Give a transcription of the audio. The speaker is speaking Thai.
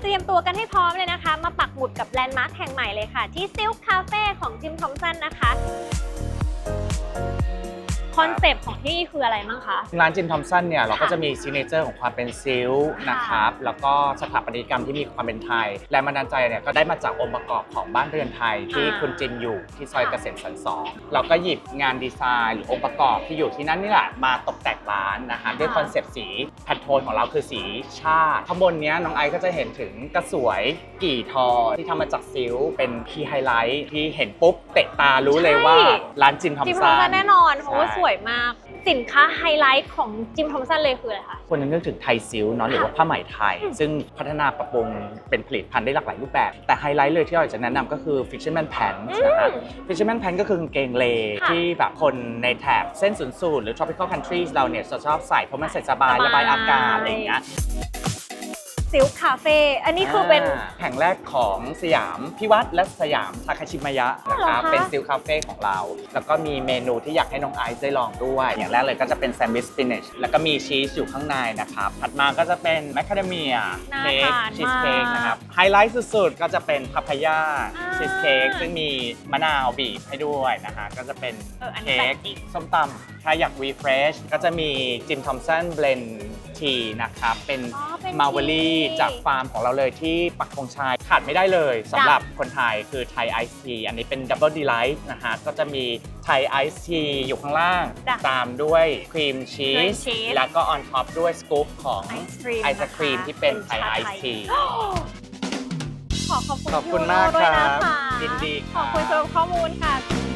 เตรียมตัวกันให้พร้อมเลยนะคะ มาปักหมุดกับแลนด์มาร์คแห่งใหม่เลยค่ะ ที่ซิลค์คาเฟ่ของจิมทอมสันนะคะ คอนเซปต์ของที่นี่คืออะไรบ้างคะ ร้านจิมทอมสันเนี่ยเราก็ค่ะจะมีซิเนเจอร์ของความเป็นซิลค์นะครับ แล้วก็สถาปัตยกรรมที่มีความเป็นไทย แรงบันดาลใจเนี่ยก็ได้มาจากองค์ประกอบของบ้านเรือนไทยที่อ่าคุณจินอยู่ที่ซอยค่ะเกษมสันสองเราก็หยิบงานดีไซน์หรือองค์ประกอบที่อยู่ที่นั่นนี่แหละมาตกแต่งร้านนะคะด้วยคอนเซปต์สีแพนโทนของเราคือสีชาติข้างบนเนี้ยน้องไอซ์ก็จะเห็นถึงกระสวยกี่ทอที่ทำมาจากซิลค์เป็นคีย์ไฮไลท์ที่เห็นปุ๊บเตะตารู้เลยว่าใช่ร้านจิมทอมจิมทสัอมนสันแน่นอนเพราะว่าใช่ สวยมาก สินค้าไฮไลท์ของจิมทอมสันเลยคืออะไรคะ คนนึงนึกถึงไทยซิลค์เนาะหรือว่าผ้าไหมไทย ซึ่งพัฒนาปรับปรุงเป็นผลิตภัณฑ์ได้หลากหลายรูปแบบ แต่ไฮไลท์เลยที่เราอยากจะแนะนำก็คือ Fisherman Pants นะคะ Fisherman Pants ก็คือกางเกงเลค่ะที่แบบคนในแถบเส้นศูนย์สูตรหรือ tropical countries เราเนี่ยจะชอบใส่เพราะมันใส่สบายสบาย ระบายอากาศอะไรอย่างเงี้ย ซิลคาเฟ่อันนี้คือเป็นาแห่งแรกของสยามพิวัตรและสยามทาคาชิมายะนะครับเหรอคะ เป็นซิลคาเฟ่ของเรา แล้วก็มีเมนูที่อยากให้น้องไอซ์ได้ลองด้วย อย่างแรกเลยก็จะเป็นแซนด์วิชสปินชแล้วก็มีชีสอยู่ข้างในนะครับถัดมาก็จะเป็นแมคคาเดเมียน่าเค้กทานชีสเค้กมากนะครับไฮไลท์สุดๆ ก็จะเป็นพาพายาอ่าชีสเค้กซึ่งมีมะนาวบีบให้ด้วยนะฮะก็จะเป็นเอออันนี้เค้แปลกกจริงส้มตำถ้าอยากรีเฟรชก็จะมีจิมทอมสันเบลนทีนะครับเป็น อ๋อเป็น มา w วลี่ tea จากฟาร์มของเราเลยที่ปักธงชัยขาดไม่ได้เลยสำหรับคนไทยคือไทยไอซ์ทีอันนี้เป็นดับเบิลดีไลท์นะฮะก็จะมีไทยไอซ์ทีอยู่ข้างล่าง จ้ะตามด้วยครีมชีครีมส ชีส แล้วก็ออนท็อปด้วยสกู๊ปของไอศครีมไอศครีมนะคะที่เป็นไทยเป็นชาไอไทซ์ยที ขอขอบคุณขอบคุณพี่โน่มากด้วยนะครัคะบยินดีครับขอบคุณสำหรับข้อมูลค่ะ Tasty Time